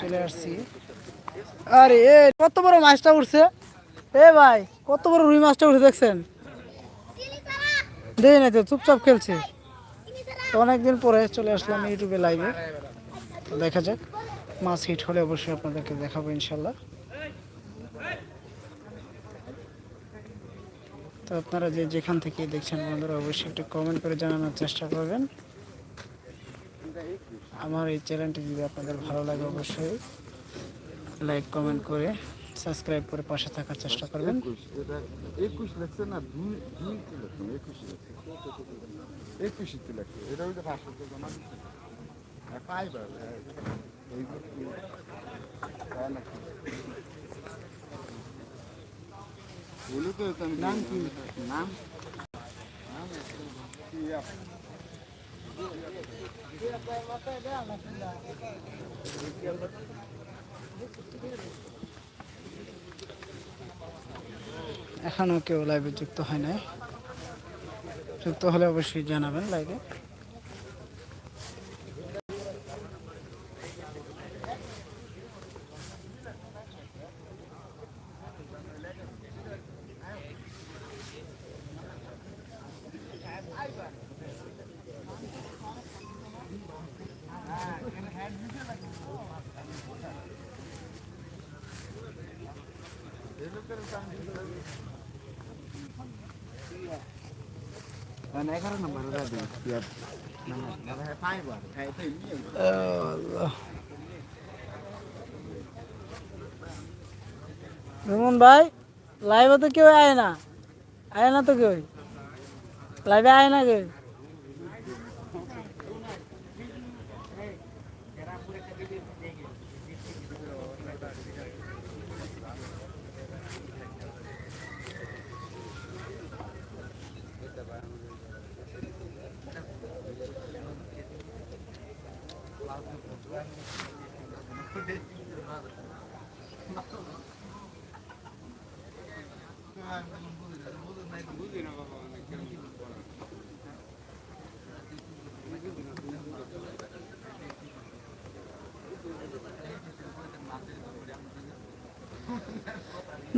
চলে আসছি। আরে, এ, কত বড় মাছটা উঠছে এ ভাই, কত বড় রুই মাছটা উঠে দেখছেন? দেখি না তো, চুপচাপ খেলছে। অনেকদিন পরে চলে আসলাম ইউটিউবে লাইভে। দেখা যাক, মাছ হিট হলে অবশ্যই আপনাদেরকে দেখাবো ইনশাল্লাহ। তো আপনারা যে যেখান থেকে দেখছেন বন্ধুরা, অবশ্যই একটু কমেন্ট করে জানানোর চেষ্টা করবেন। আমার এই চ্যানেলটি যদি আপনাদের ভালো লাগে অবশ্যই লাইক কমেন্ট করে সাবস্ক্রাইব করে পাশে থাকার চেষ্টা করবেন। একুশ লেখছে না, দুই একুশ হ্যাঁ ফাইবার এই যে কি- তাই নাকি? বলে তো নাম কি? নাম? এখনও কেউ লাইভে যুক্ত হয় নাই। যুক্ত হলে অবশ্যই জানাবেন লাইভে মানে এগারো নম্বর ওরা দিই কি আর মানে মানে ফাইবার হ্যাঁ এটাই আল্লাহ। রুমন ভাই লাইভে তো কেউ আয় না। আয় না তো কেউ। লাইভে আয় না কেউ।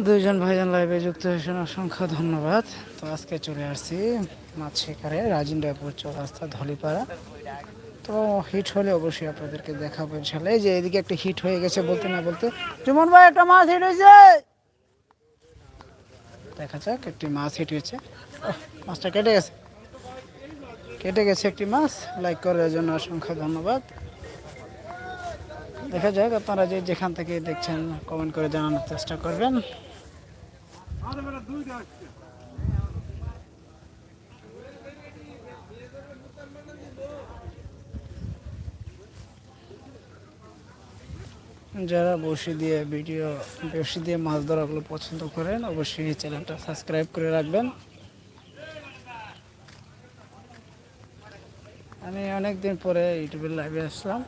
দুইজন ভাইজান লাইভে যুক্ত হয়েছেন, অসংখ্য ধন্যবাদ। তো আজকে চলে আসছি মাছ শিকারে রাজিন্দাপুর চৌরাস্তা, ধলিপাড়া। তো হিট হলে অবশ্যই আপনাদেরকে দেখাবো ইনশাল্লাহ এই যে এদিকে একটা হিট হয়ে গেছে বলতে না বলতে। জুমন ভাই, একটা মাছ হিট হয়েছে! দেখা যাক, একটি মাছ হিট হয়েছে। মাছটা কেটে গেছে। কেটে গেছে একটি মাছ। লাইক করার জন্য অসংখ্য ধন্যবাদ। দেখা যাক, আপনারা যে যেখান থেকে দেখছেন কমেন্ট করে জানানোর চেষ্টা করবেন। যারা বসি দিয়ে ভিডিও বসি দিয়ে মাছ ধরাগুলো পছন্দ করেন, অবশ্যই চ্যানেলটা সাবস্ক্রাইব করে রাখবেন। আমি অনেক দিন পরে ইউটিউবে লাইভে আসলাম।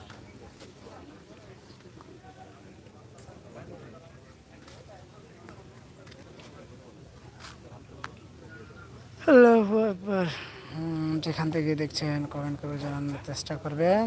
যেখান থেকে দেখছেন কমেন্ট করে জানানোর চেষ্টা করবেন।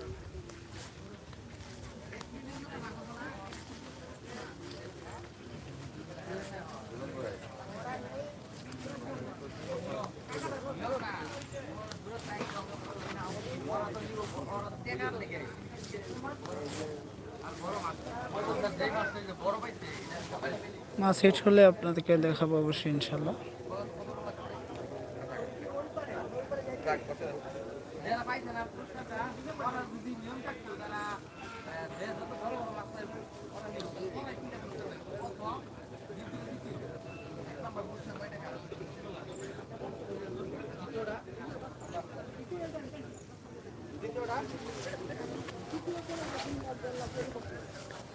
সেট হলে আপনাদেরকে দেখাবো অবশ্যই ইনশাল্লাহ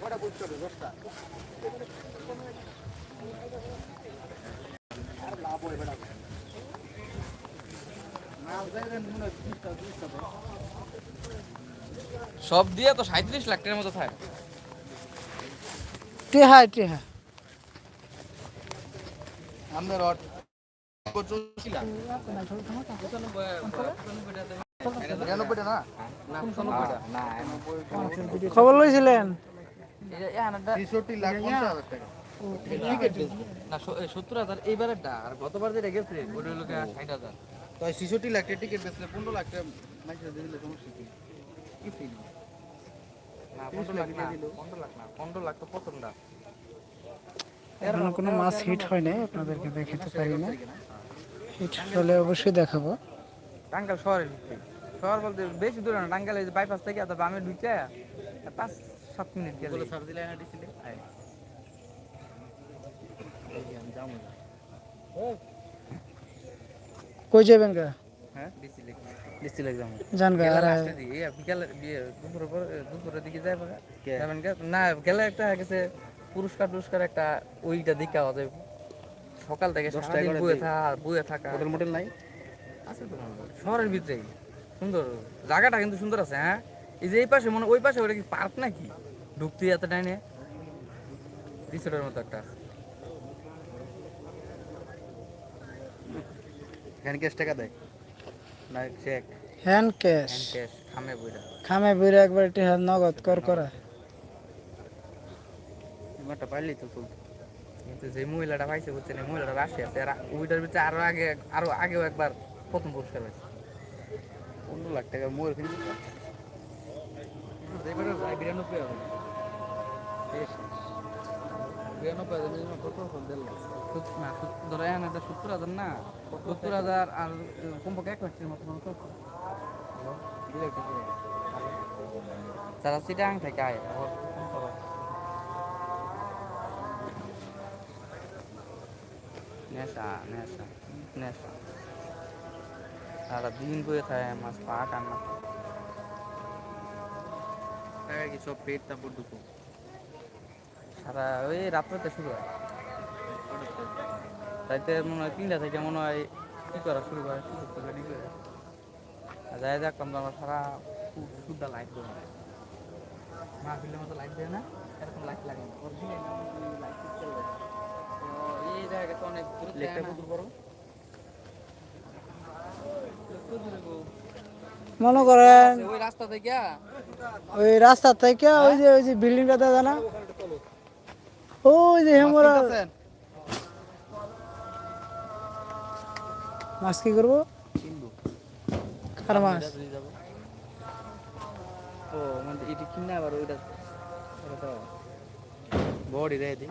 বড় বুঝতে হবে দশটা সব দিয়ে তো সাঁত্রিশ লাখ টাকার মতো থাকে। টেহা টেহা। আমাদের অট খবর লইছিলেন? ছেষট্টি লাখ পঞ্চাশ হাজার টাকা। সত্তর হাজার এইবারেরটা আর গতবার যেটা গেছে ওটা হলো ষাট হাজার তো ছেষট্টি লাখ টাকা টিকিট বেচলে পনেরো লাখ টাকা মাইসে দিলে সমস্যা কি কি না এখনও কোনো মাছ হিট হয় নাই আপনাদেরকে দেখাতে পারি না। হিট হলে অবশ্যই দেখাবো। টাঙ্গাল শহরের শহর বলতে বেশি দূরে না টাঙ্গাল বাইপাস থেকে তবে আমি ঢুকে পাঁচ সাত মিনিট গেলে সার দিলে হাঁটিছিলে কই যাবেন গা? হ্যাঁ? ডিসি লেক ডিসি লেক যাব জান গা আর দুপুরের দিকে যাবেন না গেলে একটা গেছে পুরস্কার টুরস্কার একটা ওইটা দিকে হবে সকাল থেকে সারাদিন বয়ে থাকা বয়ে থাকা। হোটেল মোটেল নাই? আছে তো শহরের ভিতরেই। সুন্দর। জায়গাটা কিন্তু সুন্দর আছে হ্যাঁ? এই যে এই পাশে মনে ওই পাশে ওটা কি পার্ক নাকি? ঢুকতে এত টাইনে রিসোর্টের মতো একটা আছে। এখানে ক্যাশ টাকা দেয়? না cheque hand cash? Hand cash খামে বইটা খামে বইরে একবার টেহা নগদ কর করা। একটা পাইলেই তো চলতো। কিন্তু যে মহিলাটা পাইছে বুঝছেন এই মহিলাটা রাশি আছে। আর ওইটার ভিতরে আরও আগে আরও আগেও একবার প্রথম পুরস্কার পাইছে। পনেরো লাখ টাকা মোর কিনতে বিরানব্বই বিরানব্বই কত? দেড় লাখ। না, ধরো সত্তর হাজার না সত্তর হাজার আর আহ, কমপক্ষে এক লাখের মতো থেকে আয়। নেশা নেশা নেশা। সারা দিন বয়ে থাকে মাছ পা কান্না কি সব পেট তারপর ঢুকো সারা ওই রাত্রেতে শুরু হয়। রাইতে মনে হয় তিনটা থেকে মনে হয় কি করা শুরু করে কি করতে রেডি করে? আর যাই দেখলাম তো আমার সারা শুদ্ধ লাইট দেবো। মা ফিল্ডের মতো লাইট দেয় না এরকম লাইট লাগে system লাগে। তো অনেক দূরে? মনে করেন ওই রাস্তা থেকে? ওই রাস্তা থেকে ওই যে ওই যে বিল্ডিংটা দেখা না? ওই যে হেমরা মাছ কি করব? কার মাছ? ও মানে এটি কিনে আবার ওইটা বডি রে দি।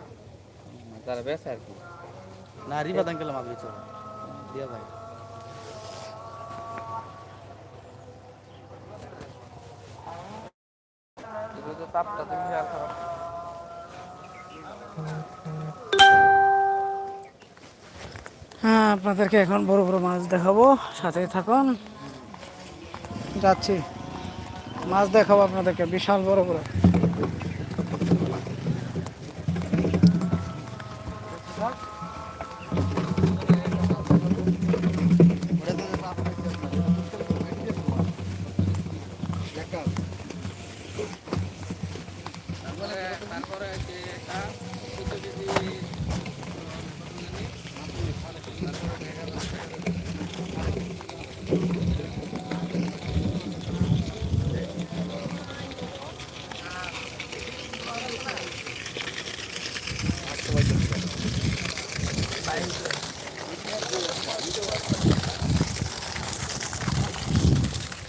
তারা বেসা আর কি। না রিবা দাঙ্কেল মাছ বেচো দিয়া ভাই। তাপটা তো বিশাল খারাপ। হ্যাঁ আপনাদেরকে এখন বড় বড় মাছ দেখাবো। সাথে থাকুন। যাচ্ছি। মাছ দেখাবো আপনাদেরকে, বিশাল বড় বড়। তারপরে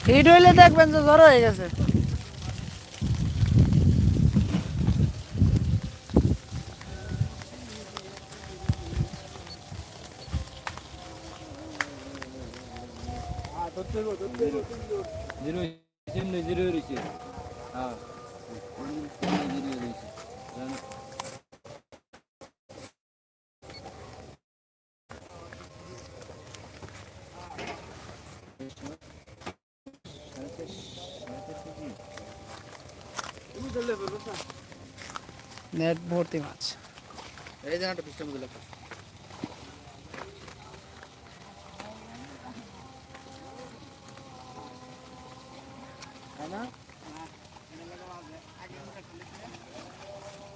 হিট হইলে দেখবেন যে জ্বর হয়ে গেছে। জিরো জিরো জিরো রয়েছে হ্যাঁ জিরো রয়েছে নেট ভর্তি মাছ। এই জায়গাটা পিস্টের মধ্যে লেখা।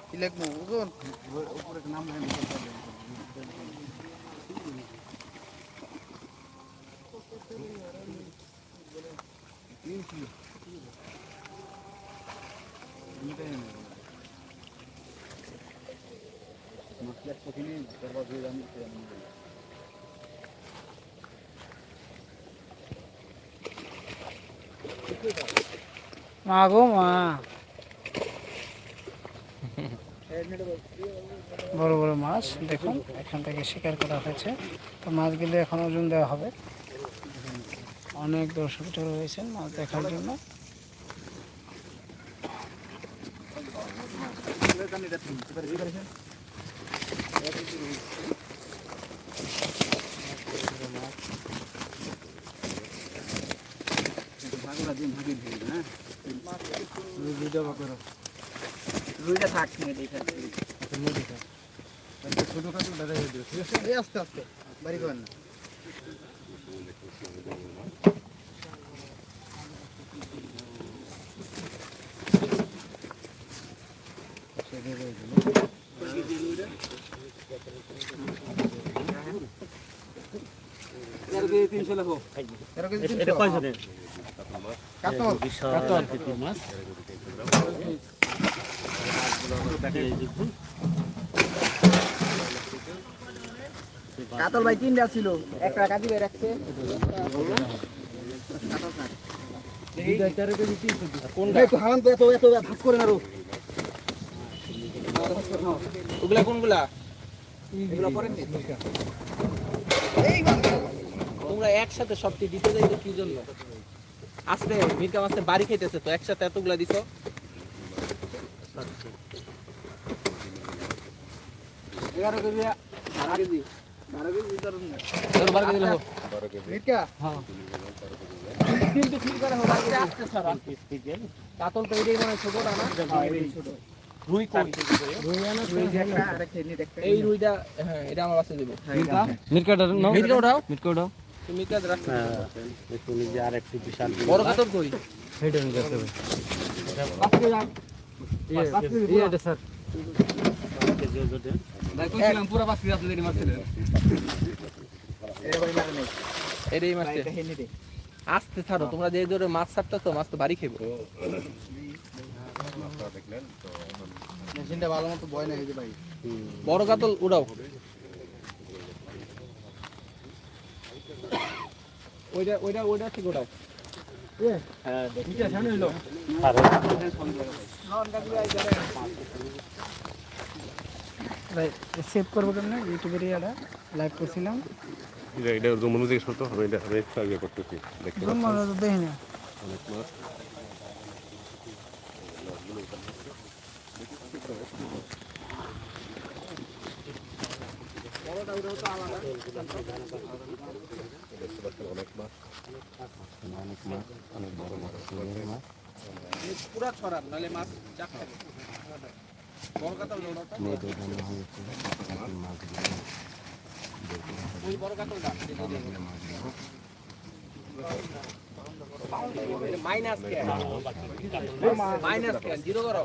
কি লিখব? ওজন উপরে নাম লেখেন মা গো মা। বড় বড় মাছ দেখুন এখান থেকে শিকার করা হয়েছে। তো মাছগুলো এখন ওজন দেওয়া হবে। অনেক দর্শক জড়ো হয়েছেন মাছ দেখার জন্য। রুইটা থাক নিয়ে দেখে ছোটখাটো দাদা আস্তে আস্তে বাড়ি করেন না। কেজি কাতল কাতল ভাই তিনটা ছিল। একটা কাজি ভাই রাখছে। ওগুলা কোনগুলা? এগুলা পরেন নি? তোমরা একসাথে সবটি দিতে যাইতো কি জন্য? আস্তে মির্কা মাস্তে বাড়ি খাইতেছে তো একসাথে এতগুলা দিছো? এগারো কেজি বারো কেজি। বারো কেজি বারো কেজি লেখো মির্কা হ্যাঁ। কিন্তু ঠিক করে হোক আস্তে আস্তে কাতল তো এটাই মনে হয় না? ছোট। রুই দেখতে এই রুইটা হ্যাঁ এটা আমার কাছে দেবো। মির্কা মির্কা মিরকা উঠাও তুমি মির্কা রাখো একটু নিজে আর একটু বিশাল বড় কাতল কই? হেড হয়ে ইয়ে এটা স্যার। পুরো আপনাদের আস্তে ছাড়ো তোমরা যে ধরে মাছ ছাড়তে তো মাছ তো বাড়ি খেবো। মেশিনটা ভালো মতো বয় না এই যে ভাই। বড় কাতল উড়াও। ওইটা ওইটা ওইটা ঠিক উড়াও ভাই সেভ করব কেমন? ইউটিউবের ইয়াটা লাইভ করছিলাম। এটা এটা জমুন থেকে হবে এটা আমি একটু আগে করতেছি। দেখতে জন্ম তো দেখি না। অনেক মাছ অনেক মাছ। অনেক মাছ অনেক বড় মাছ মাছ পুরা ছড়ান নাহলে মাছ চাপ খাবে বড় কাতল উড়াও তো। ওই বড় কাতলটা মাইনাস কে মাইনাস কে জিরো করো।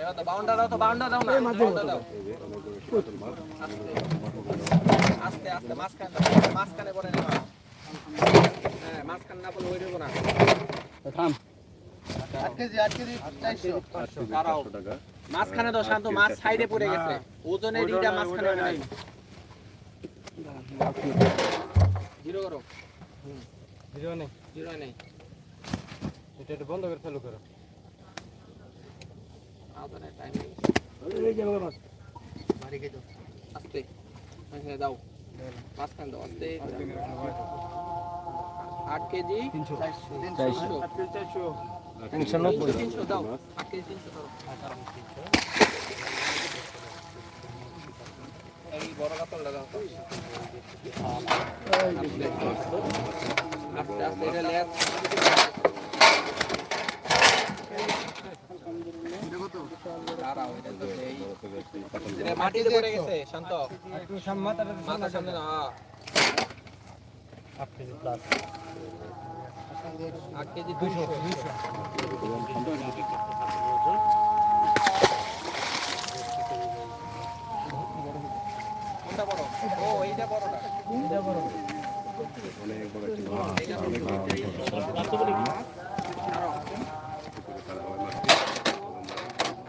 এবার তো বাউন্ডার দাও তো বাউন্ডার দাও না। দাও। আস্তে আস্তে মাঝখানে মাঝখানে পড়ে না মাছ। হ্যাঁ মাঝখানে না পড়লে ওই দেবো না। থাম। মাঝখানে তো শান্ত মাছ সাইডে পড়ে গেছে। ওজনের ইটা মাঝখানে নাই। জিরো করো। ভিডিও নেই। জিরো নেই। এটা একটু বন্ধ করে চালু করো। টাইম আস্তে। হ্যাঁ দাও মাঝখানে দাও। আস্তে আট কেজি? চারশো। তিনশো তিনশো নব্বই। তিনশো দাও। আট কেজি তিনশো দাও। এই বড় কাতলটা দাও। আস্তে আস্তে এটা লেস দাঁড়াও এটা তো এই বড় থেকে একটি কাঁঠাল এটা মাটিতে পড়ে গেছে, শান্ত। একটু সামনে সামনে না। হাফ কেজি প্লাস আট কেজি দুইশো। কোনটা বড়? ও, এইটা বড়টা অনেক বড় একটি মাছ বড়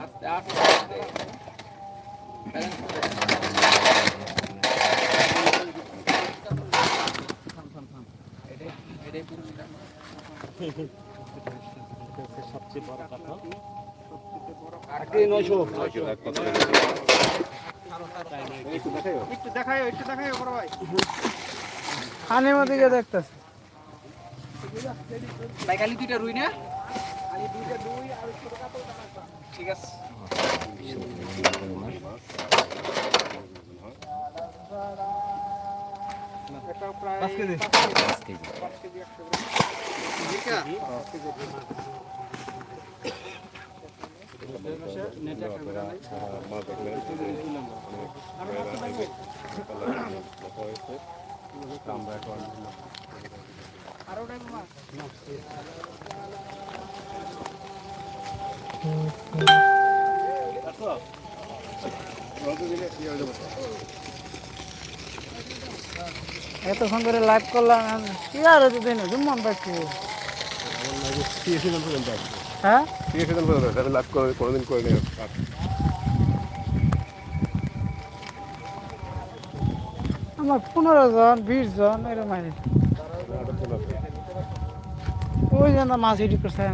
আস্তে আস্তে। সবচেয়ে বড় কথা একটু একটু ভাই খানের মধ্যে গিয়ে দেখতেছে ভাই খালি দুইটা রুই না ঠিক আছে। পাঁচ কেজি এখন এতক্ষণ করে লাইভ করলাম কি আর হতে দিন জুম্মন পাচ্ছি হ্যাঁ লাভ করে কোনোদিন করে নেই আমার পনেরো জন, বিশ জন এরকম আছে ওই জন্য মাছ হিটি করছেন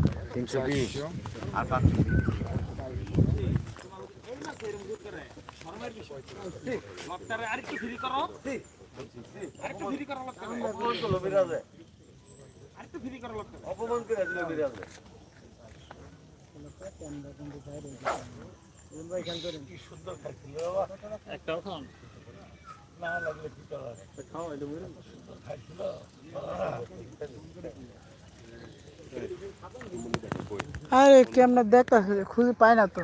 দর্শন একটি আহ, মাছ ফিট করেছে আমরা এখন মহসিন ভাইয়ের কাছে চলে যাব আহ, দেখা যাক মহসিন ভাই মাছ পর্যন্ত দেখতে পারি কিনা তিনশো বিশ আরে কেমনে দেখতেছে খুঁজে পাই না তো।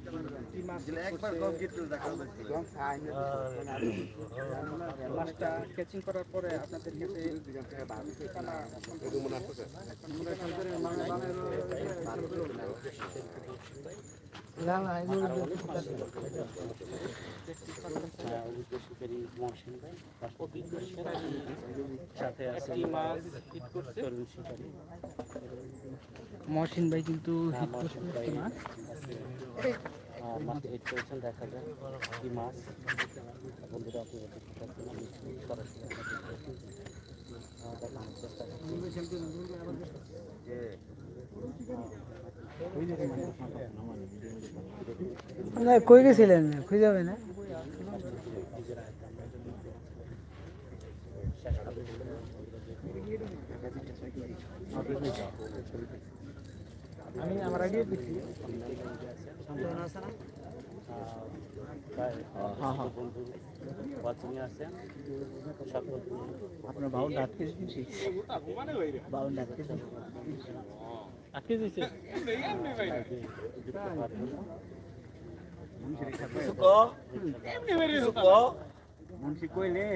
মাছটি করার মাছটা ক্যাচিং করার পরে আপনাদের কাছে না না এগুলো মহসিন ভাই কিন্তু হিট করছে একটা মাছ হিট করেছেন দেখা যায় কি মাছ বন্ধুরা আপনি দেখতে পাচ্ছেন আমি সরাসরি দেখানোর চেষ্টা করছি। না কই গেছিলেন? খুঁজে যাবে না? আমি আমার আগে দিচ্ছি। ওয়াচিংয়ে আছেন সকল আপনার বাউন্ড আটকে দিচ্ছি বাউন্ড আটকে আটকে হওয়ার মুন্সি কইলে